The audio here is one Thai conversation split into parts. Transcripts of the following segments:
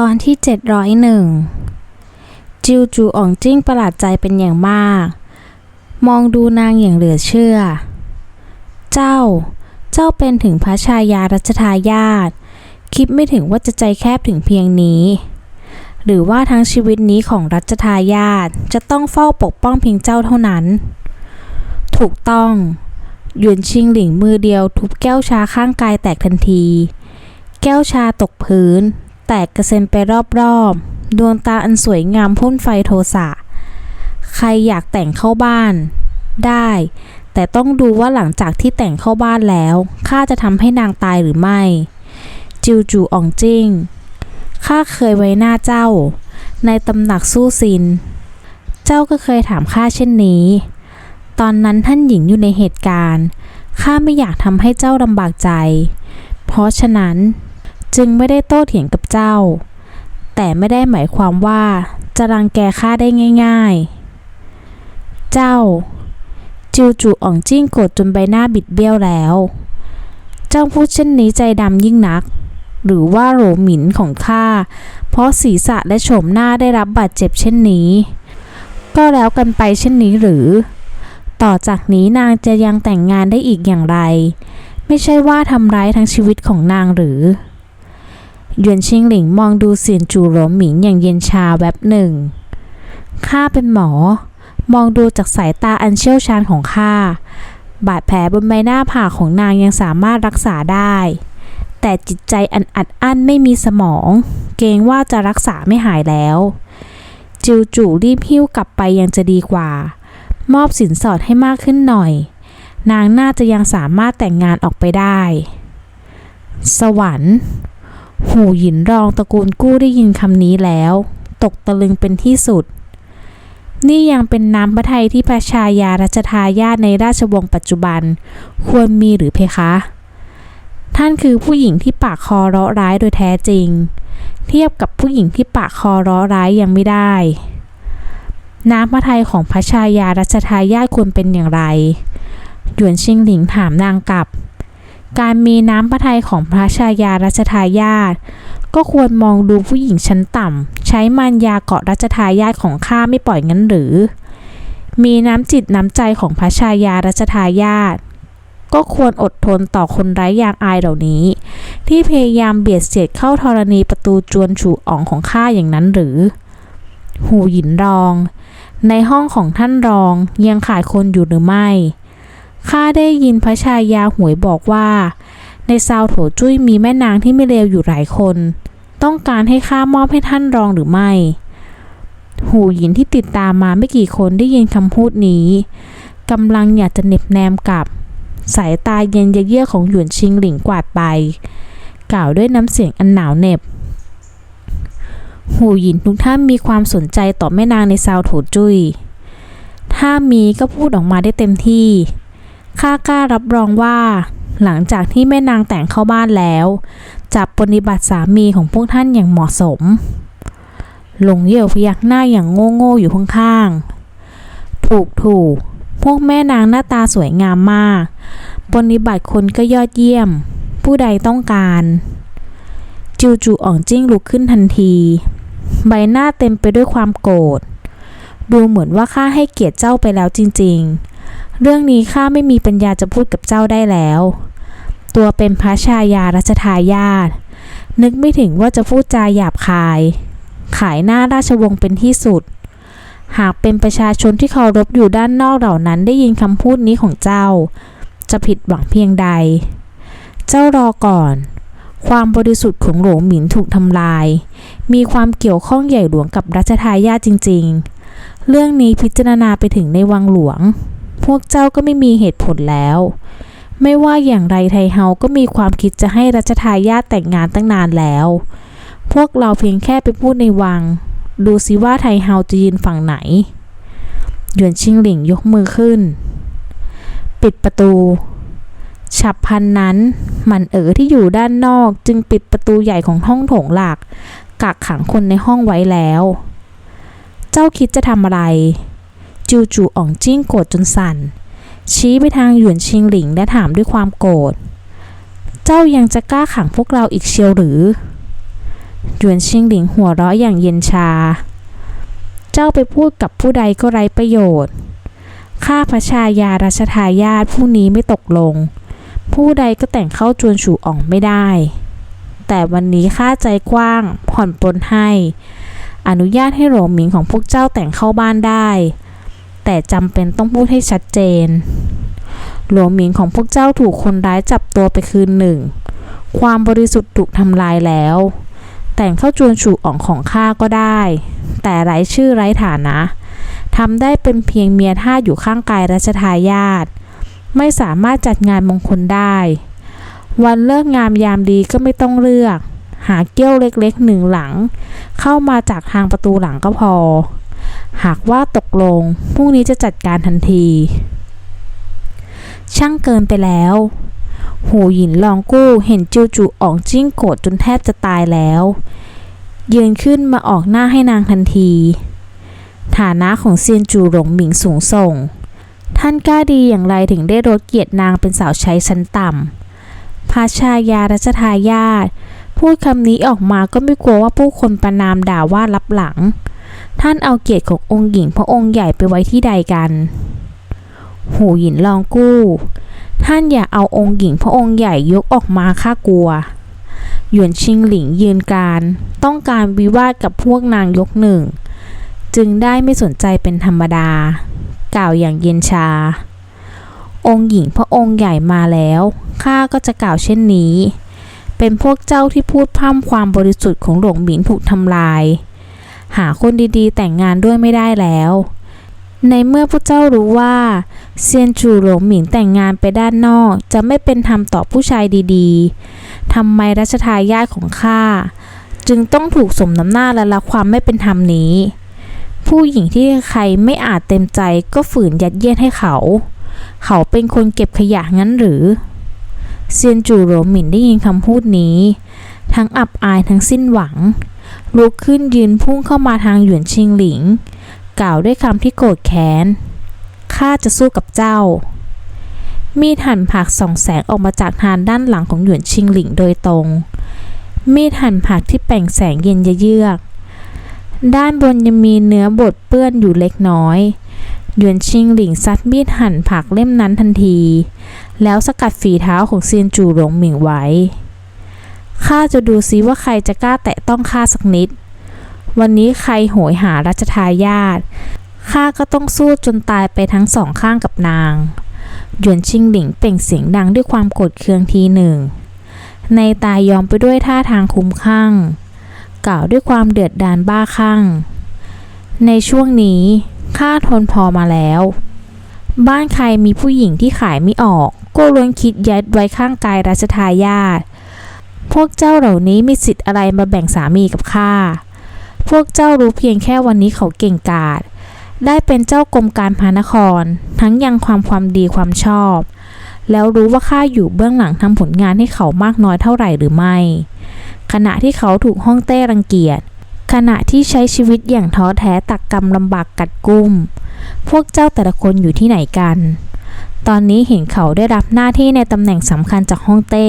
ตอนที่ 701 จิวจูอ่องจิ้งประหลาดใจเป็นอย่างมาก มองดูนางอย่างเหลือเชื่อ เจ้า เจ้าเป็นถึงพระชายารัชทายาทคิดไม่ถึงว่าจะใจแคบถึงเพียงนี้ หรือว่าทั้งชีวิตนี้ของรัชทายาทจะต้องเฝ้าปกป้องเพียงเจ้าเท่านั้น ถูกต้องหยวนชิงหลิงมือเดียวทุบแก้วชาข้างกายแตกทันที แก้วชาตกพื้น แตกกระเซ็นไปรอบๆ ดวงตาอันสวยงามพ่นไฟโทสะ ใครอยากแต่งเข้าบ้าน ได้ แต่ต้องดูว่าหลังจากที่แต่งเข้าบ้านแล้ว ข้าจะทำให้นางตายหรือไม่ จิวจูอองจิ้ง ข้าเคยไว้หน้าเจ้า ในตำหนักสู้ซิน เจ้าก็เคยถามข้าเช่นนี้ ตอนนั้นท่านหญิงอยู่ในเหตุการณ์ ข้าไม่อยากทำให้เจ้าลำบากใจ เพราะฉะนั้น จึงไม่ได้โต้เถียงกับเจ้า แต่ไม่ได้หมายความว่าจะรังแกข้าได้ง่าย ๆ เจ้า จิวจูอ่องจิ้งโกรธจนใบหน้าบิดเบี้ยวแล้ว เจ้าพูดเช่นนี้ใจดำยิ่งนัก หรือว่าโหรหมินของข้า เพราะศีรษะและโฉมหน้าได้รับบาดเจ็บเช่นนี้ ก็แล้วกันไปเช่นนี้หรือ ต่อจากนี้นางจะยังแต่งงานได้อีกอย่างไร ไม่ใช่ว่าทำร้ายทั้งชีวิตของนางหรือ หยวนชิงหลิงมองดูเซียนจูหลวหมิงอย่างเย็นชาแวบหนึ่ง ข้าเป็นหมอ มองดูจากสายตาอันเชี่ยวชาญของข้า บาดแผลบนใบหน้าผากของนางยังสามารถรักษาได้ แต่จิตใจอันอัดอั้นไม่มีสมอง เกรงว่าจะรักษาไม่หายแล้ว จิวจู่รีบหิ้วกลับไปยังจะดีกว่า มอบสินสอดให้มากขึ้นหน่อย นางน่าจะยังสามารถแต่งงานออกไปได้ สวรรค์ หูหยินรองตระกูลกู้ได้ยินคำนี้แล้ว ตกตะลึงเป็นที่สุด นี่ยังเป็นน้ำพระทัยที่พระชายารัชทายาทในราชวงศ์ปัจจุบัน ควรมีหรือเพคะ ท่านคือผู้หญิงที่ปากคอราะร้ายโดยแท้จริง เทียบกับผู้หญิงที่ปากคอราะร้ายยังไม่ได้ น้ำพระทัยของพระชายารัชทายาทควรเป็นอย่างไรหยวนชิงหลิงถามนางกลับ การมีน้ำพระทัยของพระชายารัชทายาทก็ควรมองดูผู้หญิงชั้นต่ำใช้มารยาเกาะรัชทายาทของข้าไม่ปล่อยงั้นหรือ มีน้ำจิตน้ำใจของพระชายารัชทายาทก็ควรอดทนต่อคนไร้ยางอายเหล่านี้ ที่พยายามเบียดเสียดเข้าธรณีประตูจวนฉูอ่องของข้าอย่างนั้นหรือ หูหยินรอง ในห้องของท่านรองยังขาดคนอยู่หรือไม่ ข้าได้ยินพระชายาหวยบอกว่า ในซาวโถจุ้ยมีแม่นางที่ไม่เลวอยู่หลายคน ต้องการให้ข้ามอบให้ท่านรองหรือไม่ หูหยินที่ติดตามมาไม่กี่คนได้ยินคำพูดนี้กำลังอยากจะเหน็บแนมกับ สายตาเย็นเยือกของหยวนชิงหลิงกวาดไป กล่าวด้วยน้ำเสียงอันหนาวเหน็บ หูหยินทุกท่านมีความสนใจต่อแม่นางในซาวโถจุ้ยถ้ามีก็พูดออกมาได้เต็มที่ ข้ากล้ารับรองว่า หลังจากที่แม่นางแต่งเข้าบ้านแล้ว จะปฏิบัติสามีของพวกท่านอย่างเหมาะสม หลงเยี่ยวพยักหน้าอย่างโง่โง่อยู่ข้างๆ ถูกถูกพวกแม่นางหน้าตาสวยงามมาก ปฏิบัติคนก็ยอดเยี่ยม ผู้ใดต้องการ จิวจูอ่องจิ้งลุกขึ้นทันที ใบหน้าเต็มไปด้วยความโกรธ ดูเหมือนว่าข้าให้เกียรติเจ้าไปแล้วจริงๆ เรื่องนี้ข้าไม่มีปัญญาจะพูดกับเจ้าได้แล้ว ตัวเป็นพระชายารัชทายาทนึกไม่ถึงว่าจะพูดจาหยาบคาย ขายหน้าราชวงศ์เป็นที่สุด หากเป็นประชาชนที่เคารพอยู่ด้านนอกเหล่านั้นได้ยินคำพูดนี้ของเจ้า จะผิดหวังเพียงใด เจ้ารอก่อน ความบริสุทธิ์ของหลวงหมินถูกทำลาย มีความเกี่ยวข้องใหญ่หลวงกับรัชทายาทจริง ๆ เรื่องนี้พิจารณาไปถึงในวังหลวง พวกเจ้าก็ไม่มีเหตุผลแล้ว ไม่ว่าอย่างไรไทเฮาก็มีความคิดจะให้รัชทายาทแต่งงานตั้งนานแล้ว พวกเราเพียงแค่ไปพูดในวัง ดูสิว่าไทเฮาจะยืนฝั่งไหน หยวนชิงหลิงยกมือขึ้น ปิดประตู ฉับพันนั้น มันเอ๋อที่อยู่ด้านนอกจึงปิดประตูใหญ่ของห้องโถงหลักกักขังคนในห้องไว้แล้ว เจ้าคิดจะทำอะไร จูจูอ่องจิ้งโกรธจนสั่น ชี้ไปทางหยวนชิงหลิงและถามด้วยความโกรธ เจ้ายังจะกล้าขังพวกเราอีกเชียวหรือ หยวนชิงหลิงหัวเราะอย่างเย็นชา เจ้าไปพูดกับผู้ใดก็ไร้ประโยชน์ ข้าพระชายารัชทายาทผู้นี้ไม่ตกลง ผู้ใดก็แต่งเข้าจวนฉูอ่องไม่ได้ แต่วันนี้ข้าใจกว้างผ่อนปลนให้อนุญาตให้โหลหมิงของพวกเจ้าแต่งเข้าบ้านได้ แต่จำเป็นต้องพูดให้ชัดเจน หลวงหมิงของพวกเจ้าถูกคนร้ายจับตัวไปคืนหนึ่ง ความบริสุทธิ์ถูกทำลายแล้ว แต่งเข้าจวนฉูอ่องของข้าก็ได้ แต่ไร้ชื่อไร้ฐานะทำได้เป็นเพียงเมียท่าอยู่ข้างกายรัชทายาทไม่สามารถจัดงานมงคลได้ วันเลิกงามยามดีก็ไม่ต้องเลือก หาเกี้ยวเล็กๆหนึ่งหลัง เข้ามาจากทางประตูหลังก็พอ หากว่าตกลงพรุ่งนี้จะจัดการทันที ช่างเกินไปแล้ว หูหยินลองกู้เห็นจิวจูออกจิ้งโกรธจนแทบจะตายแล้วยืนขึ้นมาออกหน้าให้นางทันที ฐานะของเซียนจูหลงหมิงสูงส่ง ท่านกล้าดีอย่างไรถึงได้ลดเกียรตินางเป็นสาวใช้ชั้นต่ำพระชายารัชทายาทพูดคำนี้ออกมาก็ไม่กลัวว่าผู้คนประนามด่าว่ารับหลัง ท่านเอาเกียรติขององค์หญิงพระองค์ใหญ่ไปไว้ที่ใดกัน หูหยินลองกู้ ท่านอย่าเอาองค์หญิงพระองค์ใหญ่ยกออกมาข้ากลัว หยวนชิงหลิงยืนการ ต้องการวิวาทกับพวกนางยกหนึ่ง จึงได้ไม่สนใจเป็นธรรมดา กล่าวอย่างเย็นชา องค์หญิงพระองค์ใหญ่มาแล้ว ข้าก็จะกล่าวเช่นนี้ เป็นพวกเจ้าที่พูดพร่ำความบริสุทธิ์ของหลวงหมินถูกทำลาย หาคนดีๆ แต่งงานด้วยไม่ได้แล้ว ในเมื่อพวกเจ้ารู้ว่าเซียนจูหลงหมิงแต่งงานไปด้านนอกจะไม่เป็นธรรมต่อผู้ชายดีๆทำไมรัชทายาทของข้าจึงต้องถูกสมน้ำหน้าและรับความไม่เป็นธรรมนี้ ผู้หญิงที่ใครไม่อาจเต็มใจก็ฝืนยัดเยียดให้เขา เขาเป็นคนเก็บขยะงั้นหรือเซียนจูหลงหมินได้ยินคำพูดนี้ ทั้งอับอายทั้งสิ้นหวัง ลุกขึ้นยืนพุ่งเข้ามาทางหยวนชิงหลิง กล่าวด้วยคำที่โกรธแค้น ข้าจะสู้กับเจ้า มีดหั่นผักส่องแสงออกมาจากทางด้านหลังของหยวนชิงหลิงโดยตรง มีดหั่นผักที่แป่งแสงเย็นเยือกด้านบนยังมีเนื้อบดเปื้อนอยู่เล็กน้อยหยวนชิงหลิงซัดมีดหั่นผักเล่มนั้นทันที แล้วสกัดฝีเท้าของเซียนจูหลงหมิงไว้ ข้าจะดูซิว่าใครจะกล้าแตะต้องข้าสักนิด วันนี้ใครโหยหารัชทายาทข้าก็ต้องสู้จนตายไปทั้งสองข้างกับนางหยวนชิงหลิงเปล่งเสียงดังด้วยความโกรธเคืองทีหนึ่ง ในตายอมไปด้วยท่าทางคุ้มข้างกล่าวด้วยความเดือดดาลบ้าคลั่ง ในช่วงนี้ข้าทนพอมาแล้ว บ้านใครมีผู้หญิงที่ขายไม่ออก ก็ล้วนคิดยัดไว้ข้างกายรัชทายาท พวกเจ้าเหล่านี้มีสิทธิ์อะไรมาแบ่งสามีกับข้า พวกเจ้ารู้เพียงแค่วันนี้เขาเก่งกาจ ได้เป็นเจ้ากรมการพานคร ทั้งยังความความดีความชอบ แล้วรู้ว่าข้าอยู่เบื้องหลังทำผลงานให้เขามากน้อยเท่าไหร่หรือไม่ ขณะที่เขาถูกห้องเต้รังเกียจ ขณะที่ใช้ชีวิตอย่างท้อแท้ตักกรรมลำบากกัดกุ้ม พวกเจ้าแต่ละคนอยู่ที่ไหนกัน ตอนนี้เห็นเขาได้รับหน้าที่ในตำแหน่งสำคัญจากห้องเต้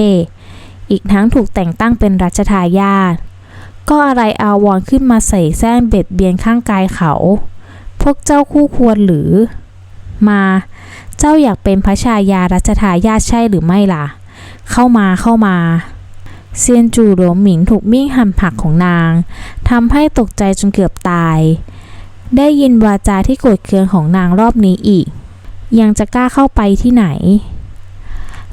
อีกทั้งถูกแต่งตั้งเป็นรัชทายาทก็อะไรอาวรขึ้นมาใส่แซงเบ็ดเบียนข้างกายเขา พวกเจ้าคู่ควรหรือ มา เจ้าอยากเป็นพระชายารัชทายาทใช่หรือไม่ล่ะ เข้ามาเข้ามา เซียนจูหลวงหมิงถูกมิ่งหั่นผักของนางทำให้ตกใจจนเกือบตาย ได้ยินวาจาที่โกรธเคืองของนางรอบนี้อีก ยังจะกล้าเข้าไปที่ไหน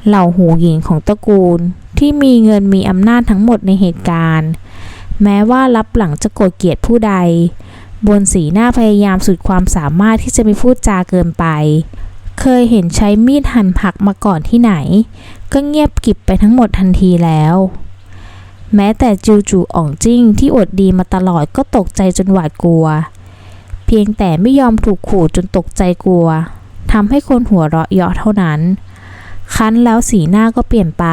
เหล่าหูหญิงของตระกูล ที่มีเงินมีอำนาจทั้งหมดในเหตุการณ์ แม้ว่ารับหลังจะโกรธเกลียดผู้ใด บนสีหน้าพยายามสุดความสามารถที่จะไม่พูดจาเกินไป เคยเห็นใช้มีดหั่นผักมาก่อนที่ไหน ก็เงียบกิบไปทั้งหมดทันทีแล้วแม้แต่จิวจูอ่องจิ้งที่อดดีมาตลอดก็ตกใจจนหวาดกลัว เพียงแต่ไม่ยอมถูกขู่จนตกใจกลัวทำให้คนหัวเราะเยาะเท่านั้น คั้นแล้วสีหน้าก็เปลี่ยนไป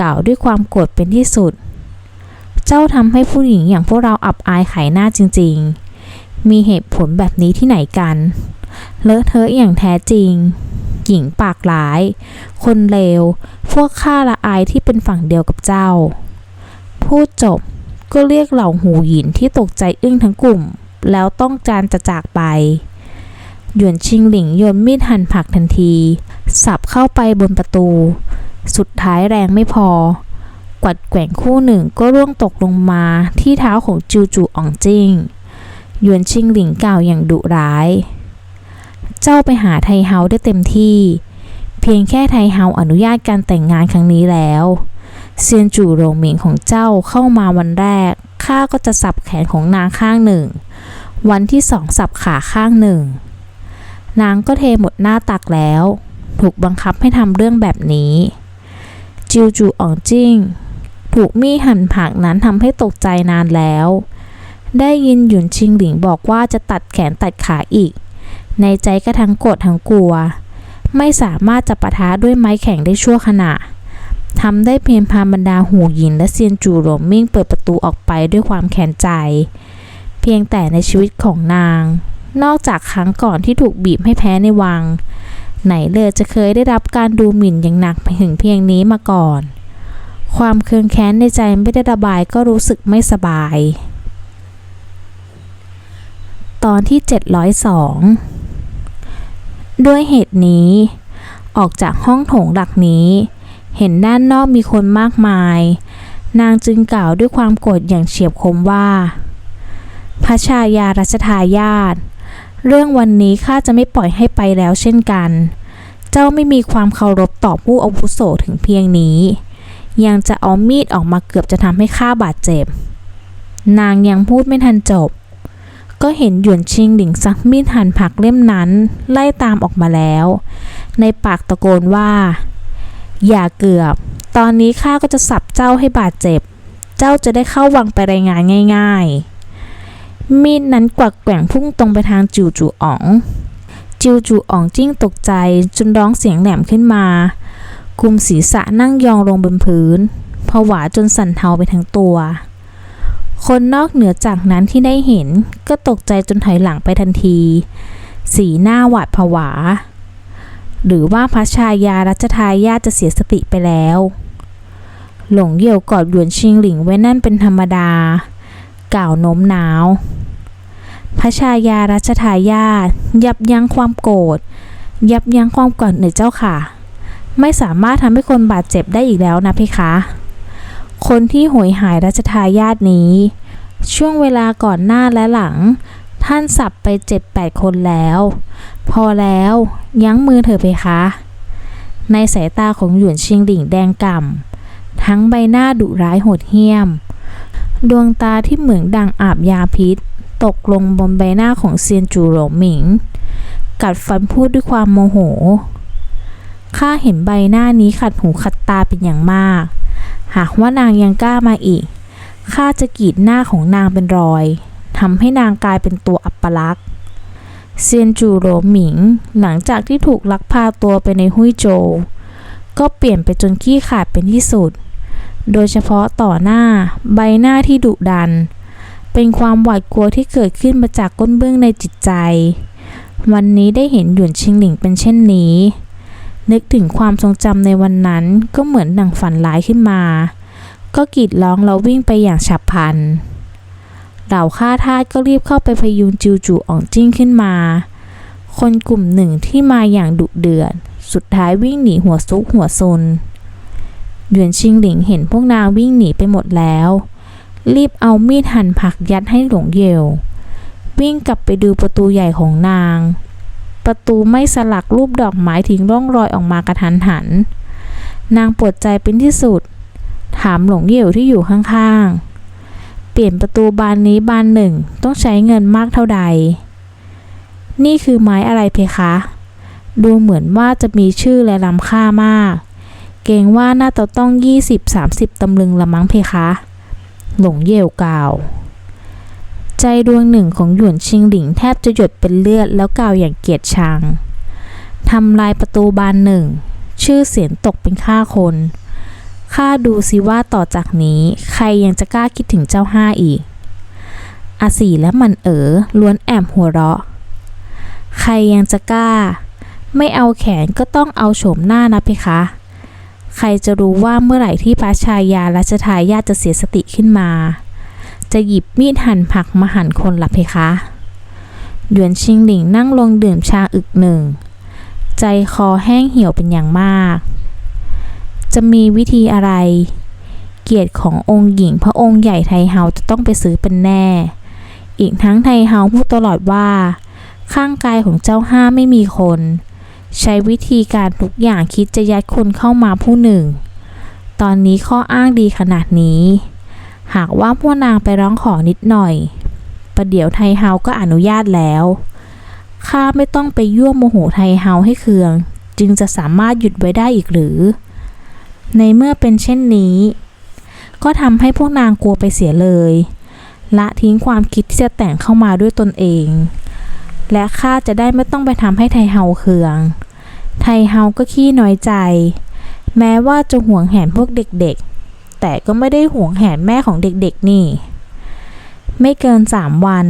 กล่าวด้วยความโกรธเป็นที่สุด เจ้าทำให้ผู้หญิงอย่างพวกเราอับอายขายหน้าจริง ๆ มีเหตุผลแบบนี้ที่ไหนกัน เลอะเทอะอย่างแท้จริง หญิงปากหลาย คนเลว พวกข้าละอายที่เป็นฝั่งเดียวกับเจ้า พูดจบก็เรียกเหล่าหูหยินที่ตกใจอึ้งทั้งกลุ่ม แล้วต้องการจะจากไป หยวนชิงหลิงโยนมีดหั่นผักทันที สับเข้าไปบนประตู สุดท้ายแรงไม่พอ กวัดแกว่งคู่หนึ่งก็ร่วงตกลงมาที่เท้าของจูจูอ่องจิ้งหยวนชิงหลิงกล่าวอย่างดุร้าย เจ้าไปหาไทเฮาได้เต็มที่ เพียงแค่ไทเฮาอนุญาตการแต่งงานครั้งนี้แล้วเซียนจู่โรงหมิงของเจ้าเข้ามาวันแรก ข้าก็จะสับแขนของนางข้างหนึ่ง วันที่สองสับขาข้างหนึ่ง นางก็เทหมดหน้าตักแล้ว ถูกบังคับให้ทำเรื่องแบบนี้ จิวจูอ่องจิ้ง ถูกมีหั่นผักนั้นทำให้ตกใจนานแล้ว ได้ยินหยุนชิงหลิงบอกว่าจะตัดแขนตัดขาอีก ในใจก็ทั้งโกรธทั้งกลัว ไม่สามารถจะปะทะด้วยไม้แข็งได้ชั่วขณะทำได้เพียงพาบรรดาหูหยินและเซียนจูหลวมิ่งเปิดประตูออกไปด้วยความแค้นใจ เพียงแต่ในชีวิตของนาง นอกจากครั้งก่อนที่ถูกบีบให้แพ้ในวัง ไหนเลยจะเคยได้รับการดูหมิ่นอย่างหนักไปถึงเพียงนี้มาก่อน ความเคืองแค้นในใจไม่ได้ระบายก็รู้สึกไม่สบาย ตอนที่ 702 ด้วยเหตุนี้ ออกจากห้องโถงหลักนี้ เห็นด้านนอกมีคนมากมาย นางจึงกล่าวด้วยความโกรธอย่างเฉียบคมว่าพระชายารัชทายาท เรื่องวันนี้ข้าจะไม่ปล่อยให้ไปแล้วเช่นกัน เจ้าไม่มีความเคารพต่อผู้อาวุโสถึงเพียงนี้ ยังจะเอามีดออกมาเกือบจะทำให้ข้าบาดเจ็บ นางยังพูดไม่ทันจบ ก็เห็นหยวนชิงหลิงซักมีดหั่นผักเล่มนั้นไล่ตามออกมาแล้ว ในปากตะโกนว่า อย่าเกือบ ตอนนี้ข้าก็จะสับเจ้าให้บาดเจ็บ เจ้าจะได้เข้าวังไปรายงานง่าย ๆ มีดนั้นกวักแกว่งพุ่งตรงไปทางจิวจูอ๋อง จิวจูอ๋องจิ้งตกใจจนร้องเสียงแหลมขึ้นมาคุมศีรษะนั่งยองลงบนพื้นผวาจนสั่นเทาไปทั้งตัว คนนอกเหนือจากนั้นที่ได้เห็นก็ตกใจจนถอยหลังไปทันที สีหน้าหวาดผวา หรือว่าพระชายารัชทายาจะเสียสติไปแล้ว หลงเหี่ยวกอดหยวนชิงหลิงไว้นั่นเป็นธรรมดา กล่าวโน้มน้าว พระชายารัชทายาทยับยั้งความโกรธ ยับยั้งความโกรธหน่อยเจ้าค่ะ ไม่สามารถทำให้คนบาดเจ็บได้อีกแล้วนะเพคะ คนที่โหยหายรัชทายาทนี้ ช่วงเวลาก่อนหน้าและหลัง ท่านสับไปเจ็ดแปดคนแล้ว พอแล้วยั้งมือเถอะเพคะในสายตาของหยวนชิงหลิงแดงก่ำทั้งใบหน้าดุร้ายโหดเหี้ยม ดวงตาที่เหมือนดังอาบยาพิษ ตกลงบนใบหน้าของเซียนจูโหลหมิง กัดฟันพูดด้วยความโมโห ข้าเห็นใบหน้านี้ขัดหูขัดตาเป็นอย่างมาก หากว่านางยังกล้ามาอีก ข้าจะกรีดหน้าของนางเป็นรอย ทำให้นางกลายเป็นตัวอัปลักษณ์เซียนจูโหลหมิง หลังจากที่ถูกลักพาตัวไปในหุยโจ ก็เปลี่ยนไปจนขี้ขาดเป็นที่สุด โดยเฉพาะต่อหน้าใบหน้าที่ดุดัน เป็นความหวาดกลัวที่เกิดขึ้นมาจากก้นเบื้องในจิตใจ วันนี้ได้เห็นหยวนชิงหลิงเป็นเช่นนี้ นึกถึงความทรงจำในวันนั้นก็เหมือนดังฝันร้ายขึ้นมา ก็กรีดร้องแล้ววิ่งไปอย่างฉับพลันเหล่าข้าทาสก็รีบเข้าไปพยุงจิวจูอ่องจิ้งขึ้นมา คนกลุ่มหนึ่งที่มาอย่างดุเดือด สุดท้ายวิ่งหนีหัวซุกหัวซน หยวนชิงหลิงเห็นพวกนางวิ่งหนีไปหมดแล้ว รีบเอามีดหั่นผักยัดให้หลงเยววิ่งกลับไปดูประตูใหญ่ของนาง ประตูไม่สลักรูปดอกไม้ทิ้งร่องรอยออกมากระทันหัน นางปวดใจเป็นที่สุด ถามหลงเยวที่อยู่ข้างๆ เปลี่ยนประตูบานนี้บานหนึ่งต้องใช้เงินมากเท่าใด นี่คือไม้อะไรเพคะ ดูเหมือนว่าจะมีชื่อและล้ำค่ามาก เกรงว่าน่าจะต้อง 20-30 ตำลึงละมั้งเพคะ หลงเย่วกล่าว ใจดวงหนึ่งของหยวนชิงหลิงแทบจะหยดเป็นเลือดแล้วกล่าวอย่างเกียดชังทำลายประตูบานหนึ่ง ชื่อเสียงตกเป็นค่าคนข้าดูสิว่าต่อจากนี้ใครยังจะกล้าคิดถึงเจ้าห้าอีก อาสีและมันเอ๋อล้วนแอบหัวเราะ ใครยังจะกล้า ไม่เอาแขนก็ต้องเอาโฉมหน้านะเพคะ ใครจะรู้ว่าเมื่อไหร่ที่พระชายารัชทายาทจะเสียสติขึ้นมา จะหยิบมีดหั่นผักมาหั่นคนหละเพคะหยวนชิงหลิงนั่งลงดื่มชาอึกหนึ่ง ใจคอแห้งเหี่ยวเป็นอย่างมาก จะมีวิธีอะไร เกียรติขององค์หญิงพระองค์ใหญ่ไทเฮาจะต้องไปซื้อเป็นแน่ อีกทั้งไทเฮาพูดตลอดว่า ข้างกายของเจ้าห้าไม่มีคน ใช้วิธีการทุกอย่างคิดจะยัดคนเข้ามาผู้หนึ่ง ตอนนี้ข้ออ้างดีขนาดนี้ หากว่าพวกนางไปร้องขอนิดหน่อย ประเดี๋ยวไทเฮาก็อนุญาตแล้วข้าไม่ต้องไปยั่วโมโหไทเฮาให้เคือง จึงจะสามารถหยุดไว้ได้อีกหรือ ในเมื่อเป็นเช่นนี้ ก็ทำให้พวกนางกลัวไปเสียเลย ละทิ้งความคิดที่จะแต่งเข้ามาด้วยตนเอง และข้าจะได้ไม่ต้องไปทำให้ไทเฮาเคือง ไทเฮาก็ขี้น้อยใจ แม้ว่าจะห่วงแหนพวกเด็กๆ แต่ก็ไม่ได้ห่วงแหนแม่ของเด็กๆนี่ ไม่เกินสามวัน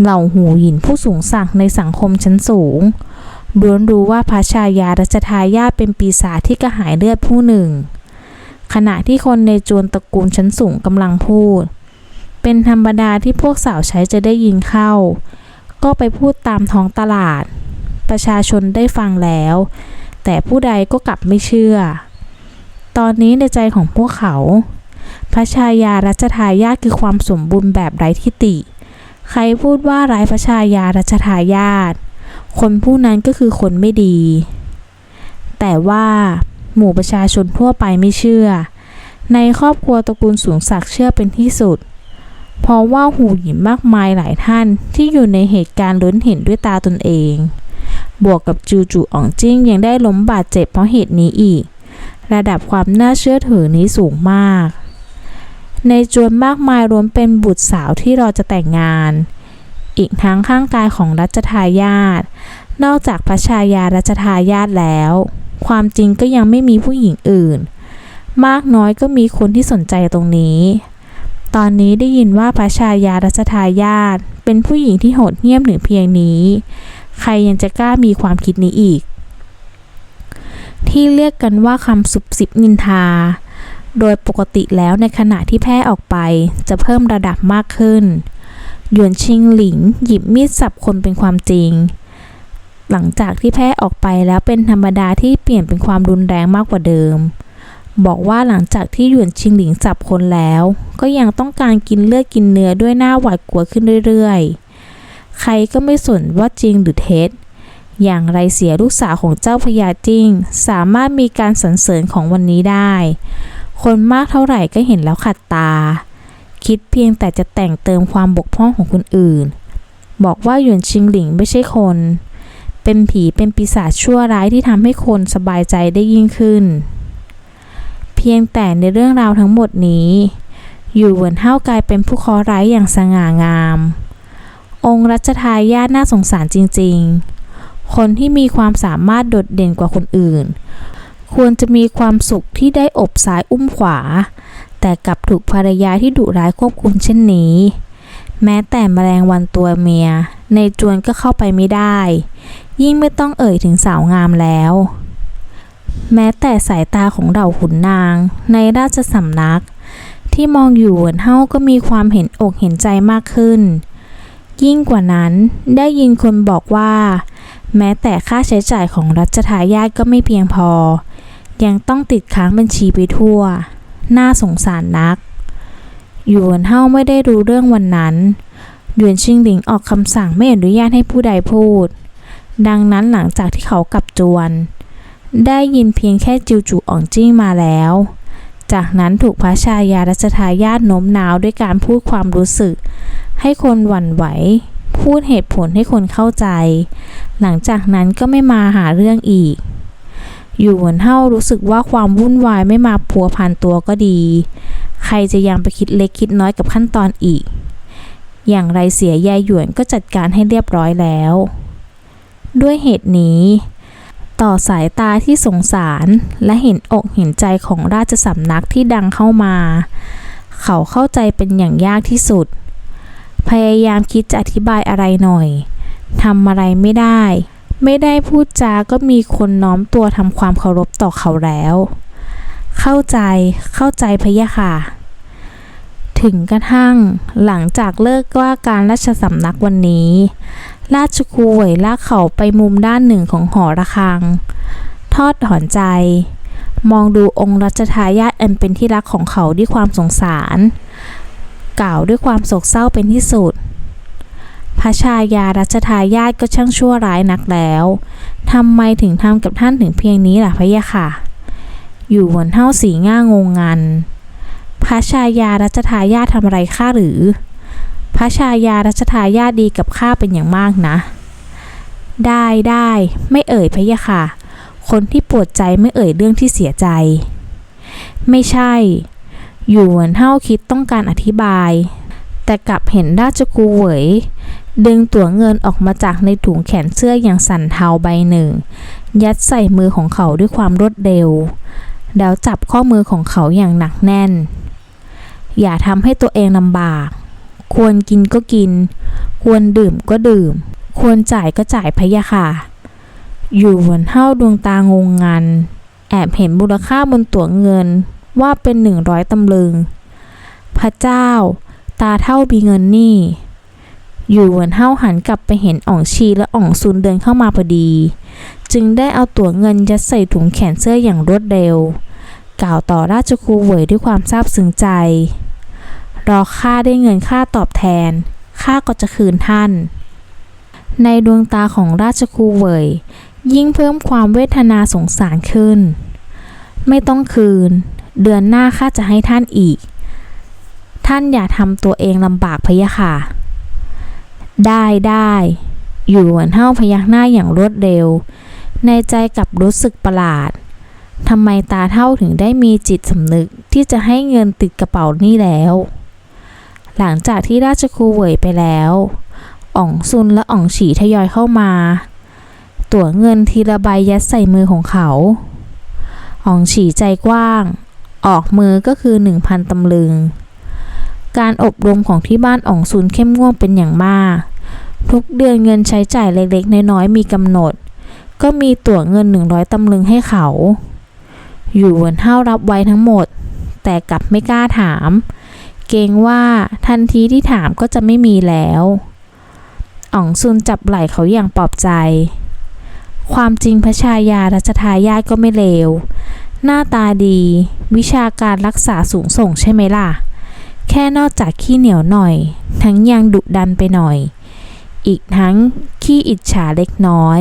เหล่าหูหินผู้สูงศักในสังคมชั้นสูงล้วนรู้ว่าพระชายารัชทายาทเป็นปีศาจที่กระหายเลือดผู้หนึ่ง ขณะที่คนในจวนตระกูลชั้นสูงกำลังพูด เป็นธรรมดาที่พวกสาวใช้จะได้ยินเข้า ก็ไปพูดตามท้องตลาด ประชาชนได้ฟังแล้ว แต่ผู้ใดก็กลับไม่เชื่อ ตอนนี้ในใจของพวกเขา พระชายารัชทายาทคือความสมบูรณ์แบบไร้ทิฏฐิใครพูดว่าไร้พระชายารัชทายาทคนผู้นั้นก็คือคนไม่ดี แต่ว่าหมู่ประชาชนทั่วไปไม่เชื่อ ในครอบครัวตระกูลสูงศักดิ์เชื่อเป็นที่สุด เพราะว่าหูหยินมากมายหลายท่านที่อยู่ในเหตุการณ์ล้นเห็นด้วยตาตนเอง บวกกับจูจูอองจิ้งยังได้ล้มบาดเจ็บเพราะเหตุนี้อีก ระดับความน่าเชื่อถือนี้สูงมาก ในจวนมากมายรวมเป็นบุตรสาวที่รอจะแต่งงาน อีกทั้งข้างกายของรัชทายาทนอกจากพระชายารัชทายาทแล้ว ความจริงก็ยังไม่มีผู้หญิงอื่น มากน้อยก็มีคนที่สนใจตรงนี้ ตอนนี้ได้ยินว่าพระชายารัชทายาทเป็นผู้หญิงที่โหดเหี้ยมถึงเพียงนี้ ใครยังจะกล้ามีความคิดนี้อีก ที่เรียกกันว่าคำสุบสิบนินทา โดยปกติแล้วในขณะที่แพร่ออกไปจะเพิ่มระดับมากขึ้น หยวนชิงหลิงหยิบมีดสับคนเป็นความจริง หลังจากที่แพร่ออกไปแล้วเป็นธรรมดาที่เปลี่ยนเป็นความรุนแรงมากกว่าเดิมบอกว่าหลังจากที่หยวนชิงหลิงสับคนแล้ว ก็ยังต้องการกินเลือดกินเนื้อด้วยหน้าหวาดกลัวขึ้นเรื่อยๆ ใครก็ไม่สนว่าจริงหรือเท็จอย่างไรเสียลูกสาวของเจ้าพญาจิ้ง สามารถมีการสรรเสริญของวันนี้ได้ คนมากเท่าไหร่ก็เห็นแล้วขัดตา คิดเพียงแต่จะแต่งเติมความบกพร่องของคนอื่น บอกว่าหยวนชิงหลิงไม่ใช่คน เป็นผีเป็นปีศาจชั่วร้ายที่ทำให้คนสบายใจได้ยิ่งขึ้น เพียงแต่ในเรื่องราวทั้งหมดนี้ อยู่เหวินเฮากลายเป็นผู้คราะห์ร้ายอย่างสง่างาม องค์รัชทายาทน่าสงสารจริง ๆ คนที่มีความสามารถโดดเด่นกว่าคนอื่น ควรจะมีความสุขที่ได้อบซ้ายอุ้มขวา แต่กลับถูกภรรยาที่ดุร้ายควบคุมเช่นนี้ แม้แต่แมลงวันตัวเมีย ในจวนก็เข้าไปไม่ได้ ยิ่งไม่ต้องเอ่ยถึงสาวงามแล้ว แม้แต่สายตาของเหล่าขุนนาง ในราชสำนัก ที่มองอยู่เหินเฮาก็มีความเห็นอกเห็นใจมากขึ้น ยิ่งกว่านั้นได้ยินคนบอกว่า แม้แต่ค่าใช้จ่ายของรัชทายาทก็ไม่เพียงพอ ยังต้องติดค้างบัญชีไปทั่ว น่าสงสารนัก หยวนเฮาไม่ได้รู้เรื่องวันนั้น หยวนชิงหลิงออกคำสั่งไม่อนุญาตให้ผู้ใดพูด ดังนั้นหลังจากที่เขากลับจวน ได้ยินเพียงแค่จิวจูอ่องจิ้งมาแล้ว จากนั้นถูกพระชายารัชทายาทโน้มน้าวด้วยการพูดความรู้สึก ให้คนหวั่นไหว พูดเหตุผลให้คนเข้าใจ หลังจากนั้นก็ไม่มาหาเรื่องอีก อยู่เหมือนเฮารู้สึกว่าความวุ่นวายไม่มาพัวพันตัวก็ดี ใครจะยังไปคิดเล็กคิดน้อยกับขั้นตอนอีก อย่างไรเสียยายหยวนก็จัดการให้เรียบร้อยแล้ว ด้วยเหตุนี้ ต่อสายตาที่สงสารและเห็นอกเห็นใจของราชสำนักที่ดังเข้ามา เขาเข้าใจเป็นอย่างยากที่สุด พยายามคิดจะอธิบายอะไรหน่อยทำอะไรไม่ได้ ไม่ได้พูดจาก็มีคนน้อมตัวทำความเคารพต่อเขาแล้ว เข้าใจเข้าใจพะยะค่ะ ถึงกระทั่งหลังจากเลิกว่าการราชสำนักวันนี้ ราชครูเหวยลากเขาไปมุมด้านหนึ่งของหอระฆัง ทอดถอนใจ มองดูองค์รัชทายาทอันเป็นที่รักของเขาด้วยความสงสาร กล่าวด้วยความโศกเศร้าเป็นที่สุด พระชายารัชทายาทก็ช่างชั่วร้ายนักแล้วทำไมถึงทำกับท่านถึงเพียงนี้ล่ะพะยะค่ะ อยู่บนเท่าสีง่างงงัน พระชายารัชทายาททำอะไรข้าหรือ พระชายารัชทายาทดีกับข้าเป็นอย่างมากนะ ได้ได้ไม่เอ่ยพะยะค่ะ คนที่ปวดใจไม่เอ่ยเรื่องที่เสียใจ ไม่ใช่ อยู่เหมือนเท่าคิดต้องการอธิบาย แต่กลับเห็นราชกูเหวยดึงตั๋วเงินออกมาจากในถุงแขนเสื้ออย่างสั่นเทาใบหนึ่ง ยัดใส่มือของเขาด้วยความรวดเร็ว แล้วจับข้อมือของเขาอย่างหนักแน่น อย่าทำให้ตัวเองลำบาก ควรกินก็กิน ควรดื่มก็ดื่ม ควรจ่ายก็จ่ายพะยะค่ะ อยู่เหมือนเท่าดวงตางงงัน แอบเห็นมูลค่าบนตั๋วเงิน ว่าเป็นหนึ่งร้อยตำลึง พระเจ้า ตาเท่ามีเงินนี่ อยู่เหมือนเท่าหันกลับไปเห็นอ่องชีและอ่องซุนเดินเข้ามาพอดี จึงได้เอาตั๋วเงินยัดใส่ถุงแขนเสื้ออย่างรวดเร็ว กล่าวต่อราชครูเหวยด้วยความซาบซึ้งใจ รอข้าได้เงินค่าตอบแทนข้าก็จะคืนท่าน ในดวงตาของราชครูเหวยยิ่งเพิ่มความเวทนาสงสารขึ้น ไม่ต้องคืน เดือนหน้าข้าจะให้ท่านอีก ท่านอย่าทำตัวเองลำบากพะยะค่ะ ได้ได้อยู่เหมือนเท่าพยักหน้าอย่างรวดเร็ว ในใจกลับรู้สึกประหลาดทำไมตาเท่าถึงได้มีจิตสำนึกที่จะให้เงินติดกระเป๋านี่แล้ว หลังจากที่ราชครูเหวยไปแล้วอ่องซุนและอ่องฉีทยอยเข้ามา ตั๋วเงินทีละใบยัดใส่มือของเขาอ่องฉีใจกว้าง ออกมือก็คือหนึ่งพันตำลึง การอบรมของที่บ้านอ่องซุนเข้มงวดเป็นอย่างมาก ทุกเดือนเงินใช้จ่ายเล็กๆ น้อยๆ มีกำหนด ก็มีตั๋วเงิน 100 ตำลึงให้เขา อยู่เหมือนเท่ารับไว้ทั้งหมด แต่กลับไม่กล้าถาม เกรงว่าทันทีที่ถามก็จะไม่มีแล้วอ่องซุนจับไหล่เขาอย่างปลอบใจ ความจริงพระชายารัชทายาทก็ไม่เลว หน้าตาดี วิชาการรักษาสูงส่งใช่ไหมล่ะ แค่นอกจากขี้เหนียวหน่อย ทั้งยังดุดันไปหน่อย อีกทั้งขี้อิจฉาเล็กน้อย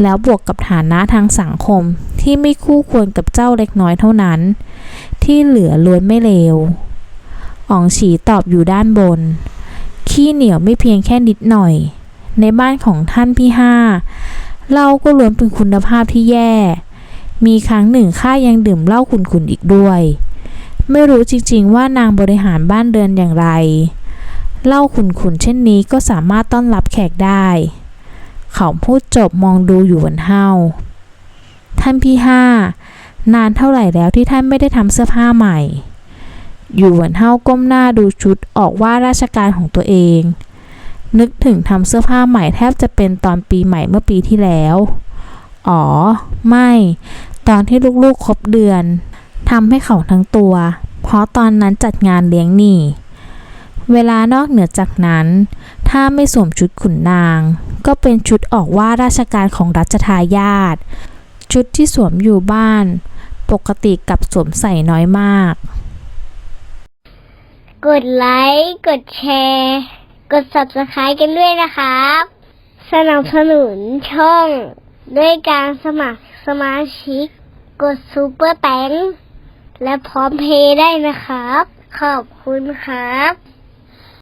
แล้วบวกกับฐานะทางสังคมที่ไม่คู่ควรกับเจ้าเล็กน้อยเท่านั้น ที่เหลือล้วนไม่เลวอ๋องฉีตอบอยู่ด้านบน ขี้เหนียวไม่เพียงแค่นิดหน่อย ในบ้านของท่านพี่ห้าเหล้าก็ล้วนเป็นคุณภาพที่แย่ มีครั้งหนึ่งข้ายังดื่มเหล้าขุนๆอีกด้วย ไม่รู้จริงๆว่านางบริหารบ้านเรือนอย่างไรเหล้าขุนๆเช่นนี้ก็สามารถต้อนรับแขกได้ เขาพูดจบมองดูอยู่บนเฮาท่านพี่ห้านานเท่าไหร่แล้วที่ท่านไม่ได้ทำเสื้อผ้าใหม่ อยู่บนเฮาก้มหน้าดูชุดออกว่าราชการของตัวเอง นึกถึงทำเสื้อผ้าใหม่แทบจะเป็นตอนปีใหม่เมื่อปีที่แล้ว อ๋อ ไม่ ตอนที่ลูกๆครบเดือนทำให้เขาทั้งตัว เพราะตอนนั้นจัดงานเลี้ยงหนี่ เวลานอกเหนือจากนั้น ถ้าไม่สวมชุดขุนนาง ก็เป็นชุดออกว่าราชการของรัชทายาทชุดที่สวมอยู่บ้าน ปกติกับสวมใส่น้อยมาก กดไลค์ กดแชร์ กด subscribe กันด้วยนะครับ สนับสนุนช่องด้วยการสมัคร สมาชิก กดซูเปอร์แตงและพร้อมเพย์ได้นะครับ ขอบคุณครับ